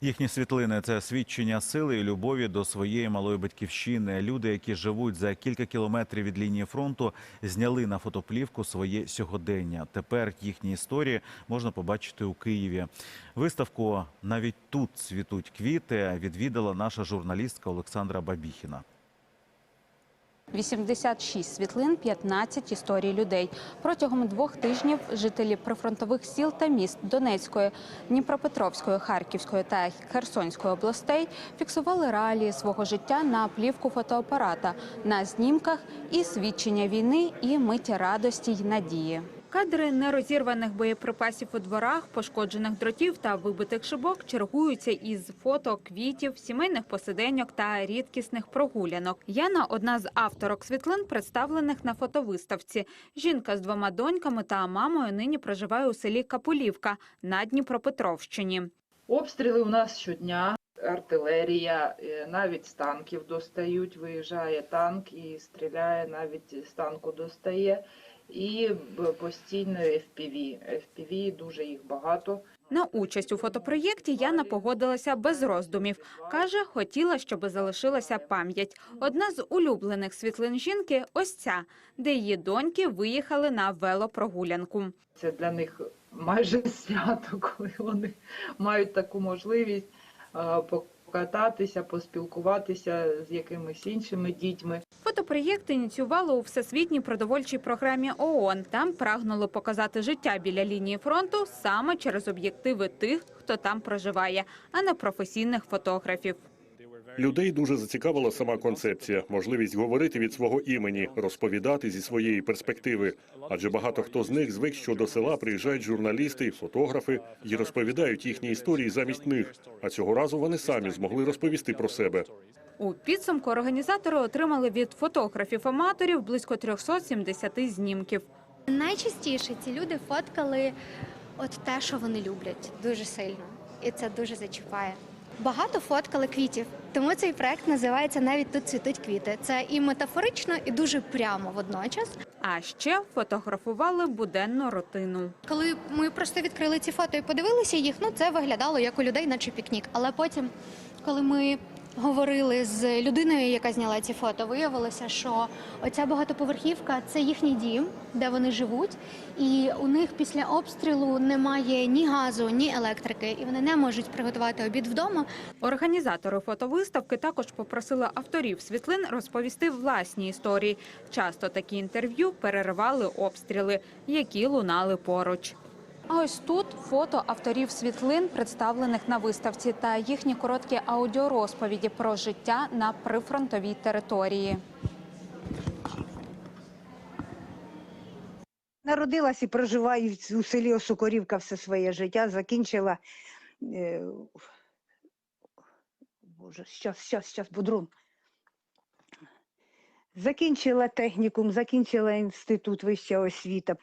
Їхні світлини це свідчення сили і любові до своєї малої батьківщини. Люди, які живуть за кілька кілометрів від лінії фронту, зняли на фотоплівку своє сьогодення. Тепер їхні історії можна побачити у Києві. Виставку навіть тут цвітуть квіти. Відвідала наша журналістка Олександра Бабіхіна. 86 світлин, 15 історій людей. Протягом двох тижнів жителі прифронтових сіл та міст Донецької, Дніпропетровської, Харківської та Херсонської областей фіксували реалії свого життя на плівку фотоапарата, на знімках і свідчення війни, і миті радості й надії. Кадри нерозірваних боєприпасів у дворах, пошкоджених дротів та вибитих шибок чергуються із фото квітів, сімейних посиденьок та рідкісних прогулянок. Яна одна з авторок світлин, представлених на фотовиставці. Жінка з двома доньками та мамою нині проживає у селі Капулівка на Дніпропетровщині. Обстріли у нас щодня, артилерія, е, навіть з танків достають, виїжджає танк і стріляє, навіть з танку достає. І постійно FPV. FPV дуже їх багато. На участь у фотопроєкті Яна погодилася без роздумів. Каже, хотіла, щоб залишилася пам'ять. Одна з улюблених світлин жінки – ось ця, де її доньки виїхали на велопрогулянку. Це для них майже свято, коли вони мають таку можливість покататися, поспілкуватися з якимись іншими дітьми. Фотопроєкт ініціювали у всесвітній продовольчій програмі ООН. Там прагнули показати життя біля лінії фронту саме через об'єктиви тих, хто там проживає, а не професійних фотографів. Людей дуже зацікавила сама концепція, можливість говорити від свого імені, розповідати зі своєї перспективи. Адже багато хто з них звик, що до села приїжджають журналісти, фотографи і розповідають їхні історії замість них. А цього разу вони самі змогли розповісти про себе. У підсумку організатори отримали від фотографів-аматорів близько 370 знімків. Найчастіше ці люди фоткали от те, що вони люблять, дуже сильно, і це дуже зачіпає. Багато фоткали квітів, тому цей проект називається Навіть тут цвітуть квіти. Це і метафорично, і дуже прямо водночас. А ще фотографували буденну рутину. Коли ми просто відкрили ці фото і подивилися їх, ну це виглядало як у людей, наче пікнік. Але потім, коли ми говорили з людиною, яка зняла ці фото, виявилося, що оця багатоповерхівка це їхній дім, де вони живуть, і у них після обстрілу немає ні газу, ні електрики, і вони не можуть приготувати обід вдома. Організатори фотовиставки також попросили авторів світлин розповісти власні історії. Часто такі інтерв'ю переривали обстріли, які лунали поруч. А ось тут фото авторів світлин, представлених на виставці, та їхні короткі аудіорозповіді про життя на прифронтовій території. Народилась і проживаю у селі Осокорівка все своє життя, закінчила. Е, Боже, щас, щас, щас, будрун. Закінчила технікум, закінчила інститут вища освіта.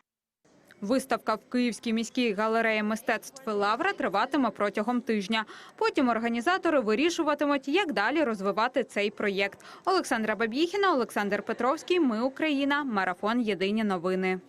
Виставка в Київській міській галереї мистецтв Лавра триватиме протягом тижня. Потім організатори вирішуватимуть, як далі розвивати цей проєкт. Олександра Бабіхіна, Олександр Петровський. Ми Україна. Марафон. Єдині новини.